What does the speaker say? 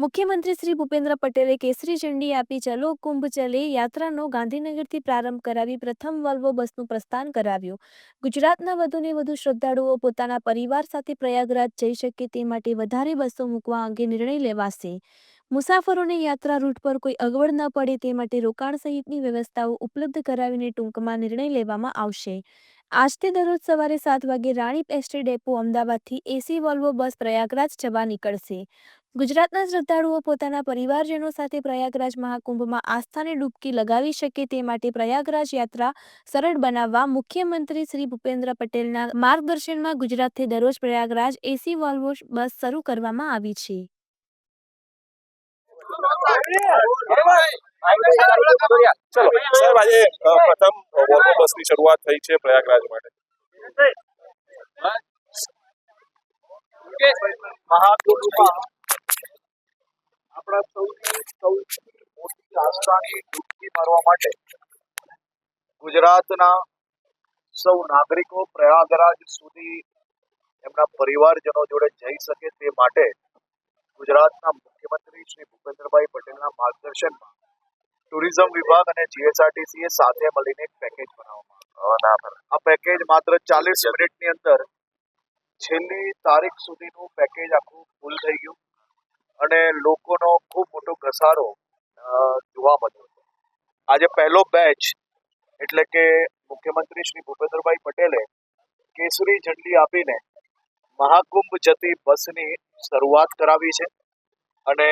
મુખ્યમંત્રી શ્રી ભૂપેન્દ્ર પટેલે કેસરી ઝંડી આપી ચલો કુંભ ચલે યાત્રાનો ગાંધીનગરથી પ્રારંભ કરાવી પ્રથમ વોલ્વો બસનું પ્રસ્થાન કરાવ્યું. ગુજરાતના વધુને વધુ શ્રદ્ધાળુઓ પોતાના પરિવાર સાથે પ્રયાગરાજ જઈ શકે તે માટે વધારે બસો મૂકવા અંગે નિર્ણય લેવાશે. મુસાફરોને યાત્રા રૂટ પર કોઈ અગવડ ન પડે તે માટે રોકાણ સહિતની વ્યવસ્થાઓ ઉપલબ્ધ કરાવીને ટૂંકમાં નિર્ણય લેવામાં આવશે. આજથી દરરોજ સવારે સાત વાગે રાણીપ એસટી ડેપો અમદાવાદથી એસી વોલ્વો બસ પ્રયાગરાજ જવા નીકળશે. ગુજરાતના શ્રદ્ધાળુઓ પોતાના પરિવારજનો સાથે પ્રયાગરાજ મહાકુંભમાં આસ્થાની ડૂબકી લગાવી શકે તે માટે પ્રયાગરાજ યાત્રા સરળ બનાવવા મુખ્યમંત્રી શ્રી ભૂપેન્દ્ર પટેલના માર્ગદર્શનમાં ગુજરાતથી દરરોજ પ્રયાગરાજ એસી વોલ્વો બસ શરૂ કરવામાં આવી છે. ચલો સાહેબ આજે પ્રથમ વોલ્વો બસની શરૂઆત થઈ છે પ્રયાગરાજ માટે. મહાકુંભમાં આપણા સૌની સૌથી મોટી આસ્થાની ડૂબકી મારવા માટે ગુજરાતના સૌ નાગરિકો પ્રયાગરાજ સુધી એમના પરિવારજનો જોડે જઈ શકે તે માટે ગુજરાતના મુખ્યમંત્રી શ્રી ભૂપેન્દ્રભાઈ પટેલના માર્ગદર્શનમાં ટુરિઝમ વિભાગ અને જીએસઆરટીસી એ સાથે મળીને એક પેકેજ બનાવવામાં આ પેકેજ માત્ર ચાલીસ મિનિટની અંદર છેલ્લી તારીખ સુધીનું પેકેજ આખું ફૂલ થઈ ગયું. અને મોટો ઘસારો જોવા મળ્યો છે. આજે પહેલો બેચ એટલે કે મુખ્યમંત્રી શ્રી ભૂપેન્દ્રભાઈ પટેલે કેસરી ઝંડી આપીને મહાકુંભ જતી બસની શરૂઆત કરાવી છે. અને